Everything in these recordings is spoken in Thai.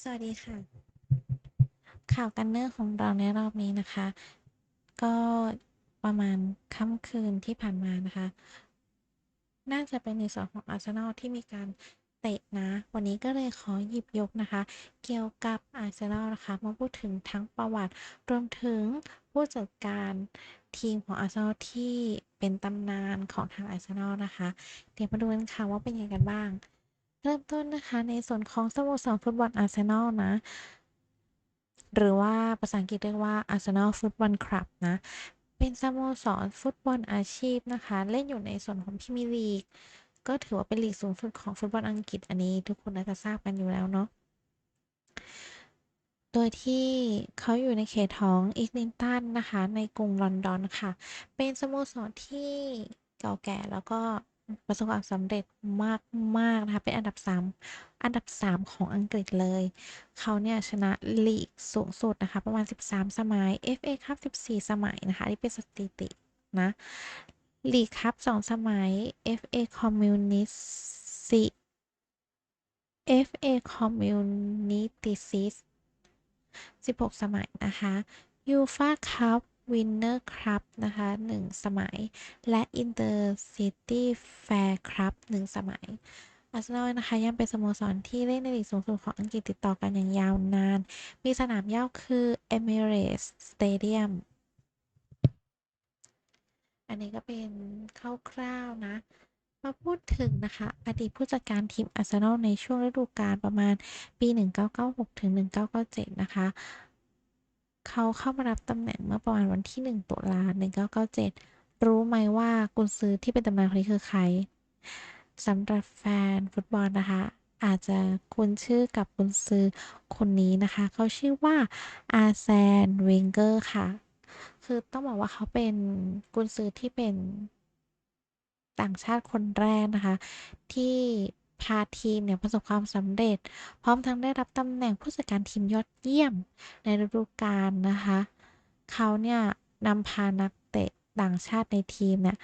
สวัสดีค่ะ ข่าวกันเนอร์ของเราในรอบนี้นะคะ ก็ประมาณค่ำคืนที่ผ่านมานะคะ น่าจะเป็นในส่วนของอาร์เซนอลที่มีการเตะนะ วันนี้ก็เลยขอหยิบยกนะคะ เกี่ยวกับอาร์เซนอลนะคะ มาพูดถึงทั้งประวัติ รวมถึงผู้จัดการทีมของอาร์เซนอลที่เป็นตำนานของทางอาร์เซนอลนะคะ เดี๋ยวมาดูกันค่ะว่าเป็นยังไงกันบ้าง เริ่มต้นนะคะในส่วนของสโมสรฟุตบอลอาร์เซนอลนะ หรือว่าภาษาอังกฤษเรียกว่า Arsenal Football Club นะ เป็นสโมสรฟุตบอลอาชีพนะคะ เล่นอยู่ในส่วนของพรีเมีลีก ก็ถือว่าเป็นลีกสูงสุดของฟุตบอลอังกฤษอันนี้ทุกคนน่าจะทราบกันอยู่แล้วเนาะโดยที่เขาอยู่ในเขตของอีกลินตันนะคะ ในกรุงลอนดอนค่ะ เป็นสโมสรที่เก่าแก่แล้วก็ ประสบความสำเร็จมากๆนะคะเป็นอันดับ 3 อันดับ 3 ของอังกฤษเลย เขาเนี่ยชนะลีกสูงสุดนะคะ ประมาณ 13 สมัย FA คัพ14 สมัยนะคะนี่เป็นสถิตินะลีกคัพ2สมัย FA Community FA Community Shield 16 สมัยนะคะยูฟาคัพ วินเนอร์ครับนะคะ1สมัย และอินเตอร์ซิตี้แฟร์ครับ1สมัยอาร์เซนอลนะคะยังเป็นสโมสรที่เล่นในลีกสูงสุดของอังกฤษติดต่อกันอย่างยาวนาน มีสนามเย่าคือ Emirates Stadium อันนี้ก็เป็นคร่าวๆนะ มาพูดถึงนะคะ อดีตผู้จัดการทีมอาร์เซนอลในช่วงฤดูกาลประมาณปี 1996ถึง1997 นะคะ เขาเข้ามารับตำแหน่งเมื่อประมาณวันที่ 1 ตุลา1997 รู้ไหมว่ากุนซือที่เป็นตำนานคนนี้คือใครสำหรับแฟนฟุตบอลนะคะ อาจจะคุ้นชื่อกับกุนซือคนนี้นะคะ เขาชื่อว่าอาร์แซนเวนเกอร์ค่ะ คือต้องบอกว่าเขาเป็นกุนซือที่เป็นต่างชาติคนแรกนะคะ ที่ พาทีมเนี่ยประสบความสำเร็จ พร้อมทั้งได้รับตำแหน่งผู้จัดการทีมยอดเยี่ยมในฤดูกาลนะคะเขาเนี่ยนำพานักเตะต่างชาติในทีมเนี่ย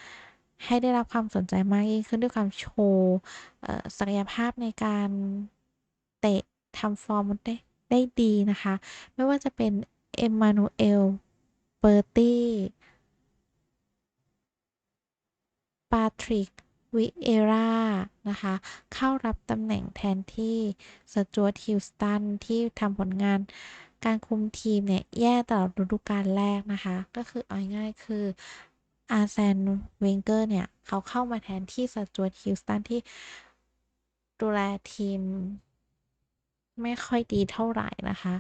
ให้ได้รับความสนใจมากยิ่งขึ้นด้วยความโชว์ศักยภาพในการเตะทำฟอร์มได้ได้ดีนะคะ ไม่ว่าจะเป็นเอ็มมานูเอลเบอร์ตี้ปาทริก วิเอรานะคะ เข้ารับตำแหน่งแทนที่สจวตฮิลสตันที่ทำผลงานการคุมทีมเนี่ย แย่ตลอดฤดูกาลแรกนะคะ ก็คือเอาง่ายคืออาร์แซนเวนเกอร์เนี่ย เขาเข้ามาแทนที่สจวตฮิลสตันที่ดูแลทีม ไม่ค่อยดีเท่าไหร่นะคะ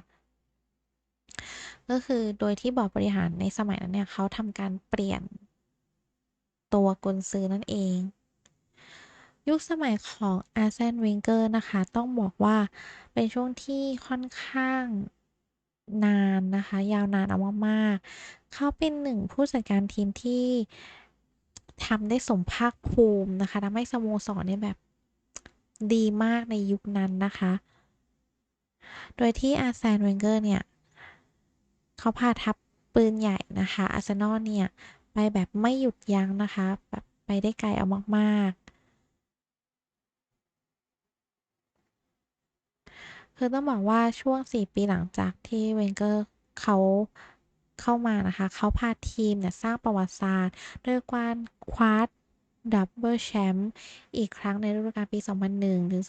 ก็คือโดยที่บอร์ดบริหารในสมัยนั้นเนี่ย เขาทำการเปลี่ยนตัวกุนซือนั่นเอง ยุคสมัยของอาร์เซนเวนเกอร์นะคะ ต้องบอกว่าเป็นช่วงที่ค่อนข้างนานนะคะ ยาวนานเอามากๆเขาเป็นหนึ่งผู้จัดการทีมที่ทำได้สมภาคภูมินะคะทำให้สโมสรเนี่ยแบบดีมากในยุคนั้นนะคะ โดยที่อาร์เซนเวนเกอร์เนี่ยเขาพาทัพปืนใหญ่นะคะอาร์เซนอลเนี่ย ไปแบบไม่หยุดยั้งนะคะ แบบไปได้ไกลเอามากๆ คือต้องบอกว่าช่วง 4 ปีหลังจากที่เวนเกอร์เขาเข้ามานะคะ เขาพาทีมเนี่ยสร้างประวัติศาสตร์ด้วยการคว้าดับเบิลแชมป์อีกครั้งในฤดูกาลปี 2001 ถึง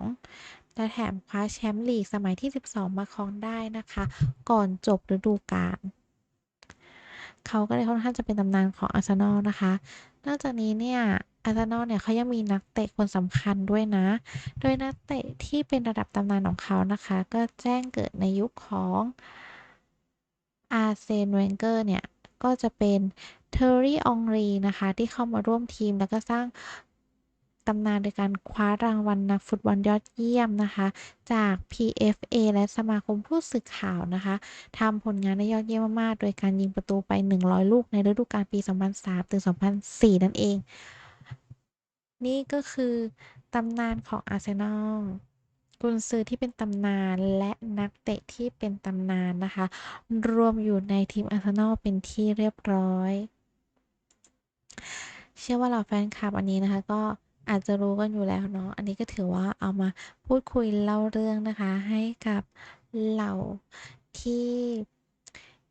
2002 และแถมคว้าแชมป์ลีกสมัยที่ 12 มาครองได้นะคะ ก่อนจบฤดูกาลเขาก็เลยค่อนข้างจะเป็นตำนานของอาร์เซนอลนะคะ นอกจากนี้เนี่ย อาร์เซนอลเนี่ยเขายังมีนักเตะคนสำคัญด้วยนะ โดยนักเตะที่เป็นระดับตำนานของเขานะคะ ก็แจ้งเกิดในยุคของอาร์เซนเวนเกอร์เนี่ย ก็จะเป็นเทอร์รี่องรีนะคะ ที่เข้ามาร่วมทีมแล้วก็สร้างตำนานโดยการคว้ารางวัลนักฟุตบอลยอดเยี่ยมนะคะ จาก PFA และสมาคมผู้สื่อข่าวนะคะทำผลงานได้ยอดเยี่ยมมากๆ โดยการยิงประตูไป 100 ลูกในฤดูกาลปี 2003ถึง2004 นั่นเอง นี่ก็คือตำนานของอาร์เซนอลกุนซือที่เป็นตำนานและนักเตะที่เป็นตำนานนะคะ รวมอยู่ในทีมอาร์เซนอลเป็นที่เรียบร้อย เชื่อว่าเราแฟนคลับอันนี้นะคะ ก็อาจจะรู้กันอยู่แล้วเนาะ อันนี้ก็ถือว่าเอามาพูดคุยเล่าเรื่องนะคะ ให้กับเหล่าที่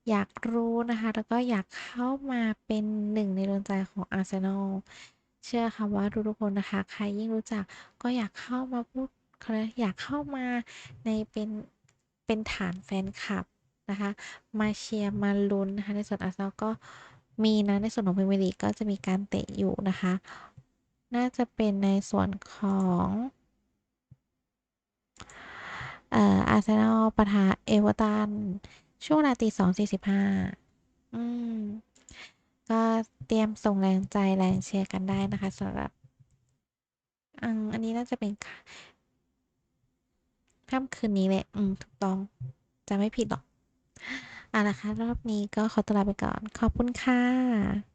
อยากรู้นะคะ แล้วก็อยากเข้ามาเป็นหนึ่งในดวงใจของอาร์เซนอล เชื่อค่ะว่าทุกๆคนนะคะ ใครยิ่งรู้จักก็อยากเข้ามาพูดอยากเข้ามาในเป็นเป็นฐานแฟนคลับนะคะ มาเชียร์มาลุ้นนะคะในส่วนอาร์เซนอลก็มีนะในส่วนของพรีเมียร์ลีกก็จะมีการเตะอยู่นะคะ น่าจะเป็นในส่วนของเอออาร์เซนอลปะทะเอเวอร์ตันช่วงเวลาตีสองสี่สิบห้า เตรียมส่งแรงใจแรงเชียร์กันได้นะคะสำหรับอันนี้น่าจะเป็นค่ะค่ำคืนนี้แหละ อืม ถูกต้อง จะไม่ผิดหรอก เอาละค่ะ รอบนี้ก็ขอตัวลาไปก่อน ขอบคุณค่ะ